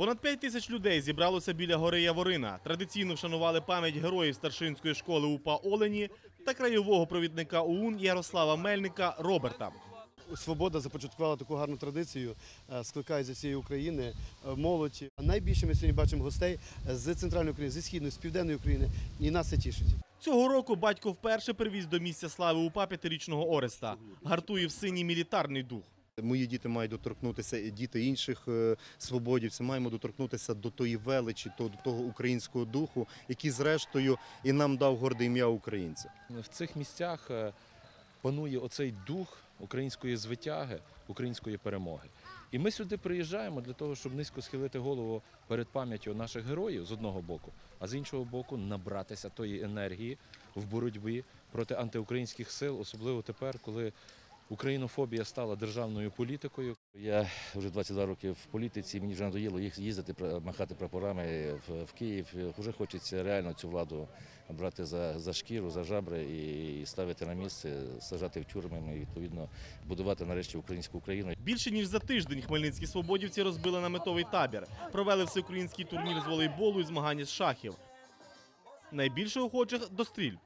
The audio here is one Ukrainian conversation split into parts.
Понад 5 тисяч людей зібралося біля гори Яворина. Традиційно вшанували пам'ять героїв старшинської школи УПА Олені та краєвого провідника ОУН Ярослава Мельника Роберта. Свобода започаткувала таку гарну традицію, е, скликає зі всієї України е, молодь. Найбільше ми сьогодні бачимо гостей з центральної України, зі східної, з південної України, і нас це тішить. Цього року батько вперше привіз до місця слави УПА п'ятирічного Ореста. Гартує в синій мілітарний дух. Мої діти мають доторкнутися, і діти інших е, свободівців. Маємо доторкнутися до тої величі, до того українського духу, який, зрештою, і нам дав горде ім'я українця. В цих місцях е, панує оцей дух української звитяги, української перемоги. І ми сюди приїжджаємо для того, щоб низько схилити голову перед пам'яттю наших героїв з одного боку, а з іншого боку набратися тої енергії в боротьбі проти антиукраїнських сил, особливо тепер, коли українофобія стала державною політикою. Я вже 22 роки в політиці, мені вже надоїло їх їздити, махати прапорами в, Київ. Вже хочеться реально цю владу брати за, за шкіру, за жабри і ставити на місце, сажати в тюрми і відповідно будувати нарешті українську Україну. Більше ніж за тиждень хмельницькі свободівці розбили наметовий табір, провели всеукраїнський турнір з волейболу і змагання з шахів. Найбільше охочих до стрільб.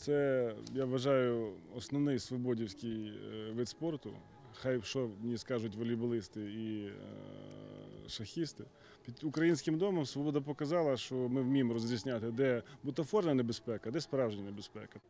Це, я вважаю, основний свободівський е, вид спорту. Хай що мені скажуть волейболисти і е, шахісти. Під українським домом свобода показала, що ми вміємо розрізняти, де бутафорна небезпека, де справжня небезпека.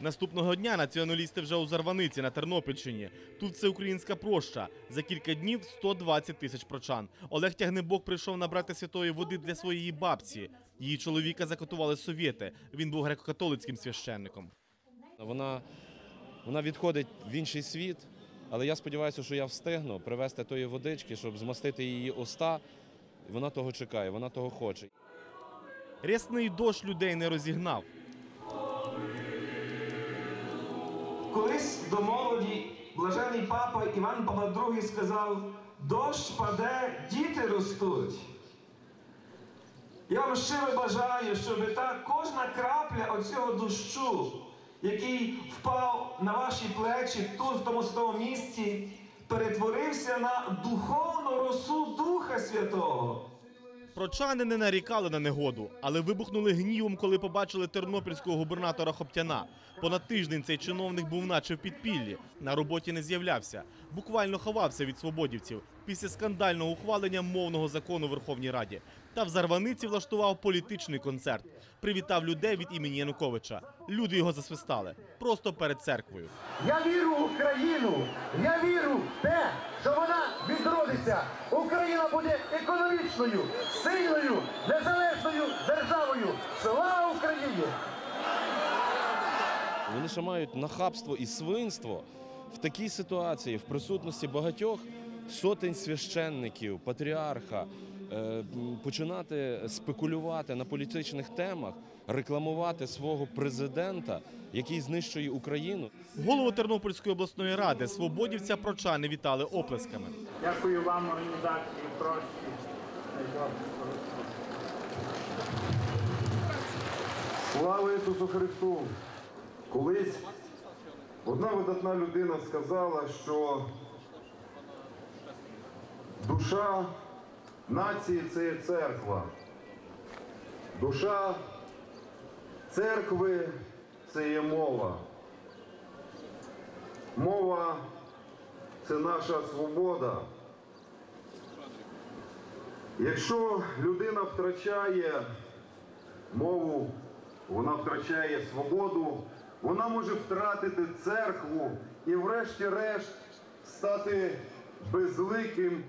Наступного дня націоналісти вже у Зарваниці на Тернопільщині. Тут всеукраїнська проща. За кілька днів 120 тисяч прочан. Олег Тягнебок прийшов набрати святої води для своєї бабці. Її чоловіка закатували совєти. Він був греко-католицьким священником. Вона, вона відходить в інший світ, але я сподіваюся, що я встигну привезти тої водички, щоб змастити її уста. Вона того чекає, вона того хоче. Рясний дощ людей не розігнав. Колись до молоді блажений папа Іван Павло II сказав: дощ паде, діти ростуть. Я вам щиро бажаю, щоб та кожна крапля оцього дощу, який впав на ваші плечі тут, в тому святому місці, перетворився на духовну росу Духа Святого. Прочани не нарікали на негоду, але вибухнули гнівом, коли побачили тернопільського губернатора Хоптяна. Понад тиждень цей чиновник був наче в підпіллі. На роботі не з'являвся. Буквально ховався від свободівців після скандального ухвалення мовного закону в Верховній Раді. Та в Зарваниці влаштував політичний концерт. Привітав людей від імені Януковича. Люди його засвистали просто перед церквою. Я вірю в Україну. Я вірю в те, що вона відродиться. Україна буде економічною, сильною, незалежною державою. Слава Україні! Вони ще мають нахабство і свинство в такій ситуації, в присутності багатьох сотень священників, патріарха, е, починати спекулювати на політичних темах, рекламувати свого президента, який знищує Україну. Голову Тернопільської обласної ради свободівця прочани вітали оплесками. Дякую вам, організації, прощі. Слава Ісусу Христу! Колись одна видатна людина сказала, що душа нації це є церква. Душа церкви це є мова. Мова це наша свобода. Якщо людина втрачає мову, вона втрачає свободу, вона може втратити церкву і, врешті-решт, стати безликим.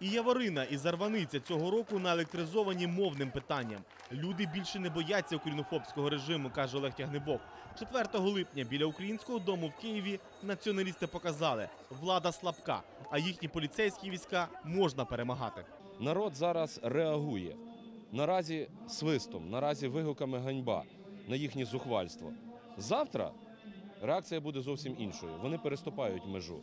І Яворина, і Зарваниця цього року наелектризовані мовним питанням. Люди більше не бояться українофобського режиму, каже Олег Тягнебок. 4 липня біля українського дому в Києві націоналісти показали, влада слабка, а їхні поліцейські війська можна перемагати. Народ зараз реагує. Наразі свистом, наразі вигуками ганьба на їхнє зухвальство. Завтра реакція буде зовсім іншою. Вони переступають межу.